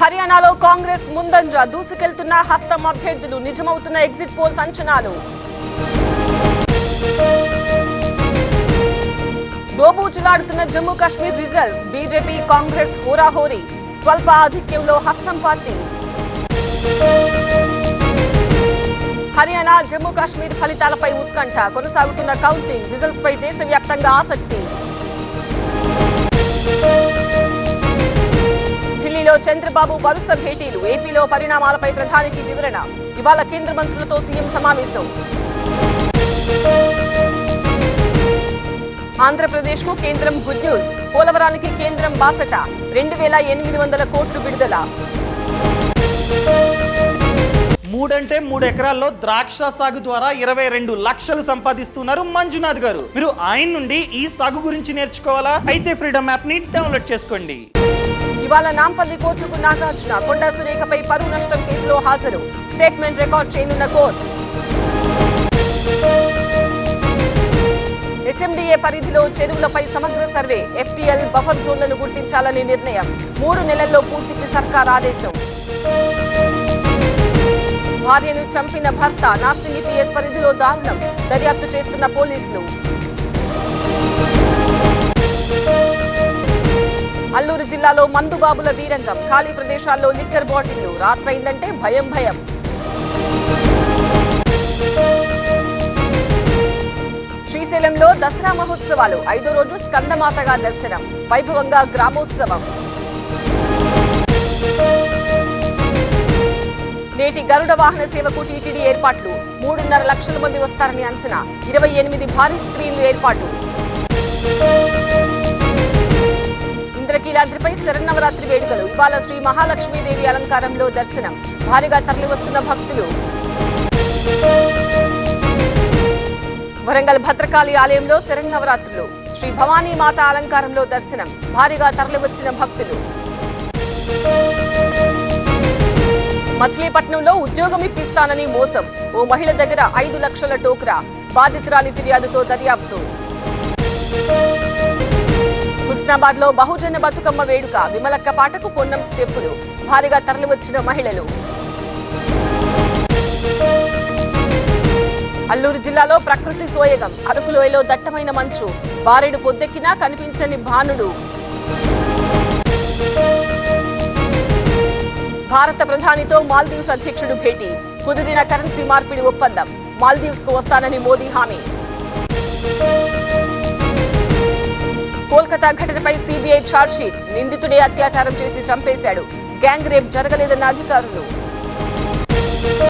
హర్యానాలో కాంగ్రెస్ ముందంజ దూసుకెళ్తున్న హస్తం అభ్యర్థులు నిజమవుతున్న ఎగ్జిట్ పోల్స్ అంచనాలు. దోబూచులాడుతున్న జమ్మూ కాశ్మీర్ రిజల్ట్స్. బీజేపీ కాంగ్రెస్ హోరాహోరీ. స్వల్ప ఆధిక్యంలో హస్తం పార్టీ. హర్యానా జమ్మూ కాశ్మీర్ ఫలితాలపై ఉత్కంఠ. కొనసాగుతున్న కౌంటింగ్ రిజల్ట్స్ పై దేశవ్యాప్తంగా ఆసక్తి. చంద్రబాబు వరుస భేటీలు. ఏపీలో పరిణామాలపై ప్రధానికి వివరణ. ఇవాళ కేంద్ర మంత్రులతో సీఎం సమావేశం. ఆంధ్రప్రదేశ్కు కేంద్రం గుడ్ న్యూస్. పోలవరానికి కేంద్రం బాసట. రెండు వేల ఎనిమిది వందల కోట్లు విడుదల. మూడంటే మూడు ఎకరాల్లో ద్రాక్ష సాగు ద్వారా ఇరవై రెండు లక్షలు సంపాదిస్తున్నారు మంజునాథ్ గారు. మీరు ఆయన నుండి ఈ సాగు గురించి నేర్చుకోవాలా? అయితే ఫ్రీడమ్ యాప్ని డౌన్లోడ్ చేసుకోండి. ఇవాళ నాంపల్లి కోర్టుకు నాగార్జున కొండా సురేఖపై పరువు నష్టం కేసులో హాజరు. స్టేట్మెంట్ రికార్డ్ చేయనున్న కోర్టు. హెచ్ఎండిఏ పరిధిలో చెరువులపై సమగ్ర సర్వే ఎఫ్టీఎల్ బఫర్ జోన్లను గుర్తించాలని నిర్ణయం. మూడు నెలల్లో పూర్తికి సర్కార్ ఆదేశం. భార్యను చంపిన భర్త నార్సింగి పిఎస్ పరిధిలో దారుణం. దర్యాప్తు చేస్తున్న పోలీసులు. జిల్లాలో మందుబాబుల వీరంగం. ఖాళీ ప్రదేశాల్లో లిక్కర్ బాటిళ్ళు. రాత్రైందంటే భయం భయం. శ్రీశైలంలో దసరా మహోత్సవాలు. ఐదో రోజు స్కందమాతగా దర్శనం. వైభవంగా గ్రామోత్సవం. నేటి గరుడ వాహన సేవకు టీటీడీ ఏర్పాట్లు. మూడున్నర లక్షల మంది వస్తారని అంచనా. ఇరవై ఎనిమిది భారీ స్క్రీన్లు ఏర్పాటు. ఇంద్రకీలాద్రిపై శరన్నవరాత్రి వేడుకలు. ఇవాళ శ్రీ మహాలక్ష్మీదేవి అలంకారంలో దర్శనం. భారీగా తరలివస్తున్న భక్తులు. వరంగల్ భద్రకాళి ఆలయంలో శరన్నవరాత్రులు. శ్రీ భవానీ మాత అలంకారంలో దర్శనం. భారీగా తరలివచ్చిన భక్తులు. మచిలీపట్నంలో ఉద్యోగం ఇప్పిస్తానని మోసం. ఓ మహిళ దగ్గర ఐదు లక్షల టోక్రా. బాధితురాలి ఫిర్యాదుతో దర్యాప్తు. హుస్నాబాద్లో బహుజన బతుకమ్మ వేడుక. విమలక్క పాటకు పొన్నం స్టెప్పులు. భారీగా తరలివచ్చిన మహిళలు. అల్లూరు జిల్లాలో ప్రకృతి సోయగం. అరకులోయలో దట్టమైన మంచు. బారెడు పొద్దెక్కినా కనిపించని భానుడు. భారత ప్రధానితో మాల్దీవ్స్ అధ్యక్షుడు భేటీ. కుదిరిన కరెన్సీ మార్పిడి ఒప్పందం. మాల్దీవ్స్కు వస్తానని మోదీ హామీ. కోల్కతా ఘటనపై సీబీఐ ఛార్జ్షీట్ నిందితుడే అత్యాచారం చేసి చంపేశాడు. గ్యాంగ్ రేప్ జరగలేదన్న అధికారులు.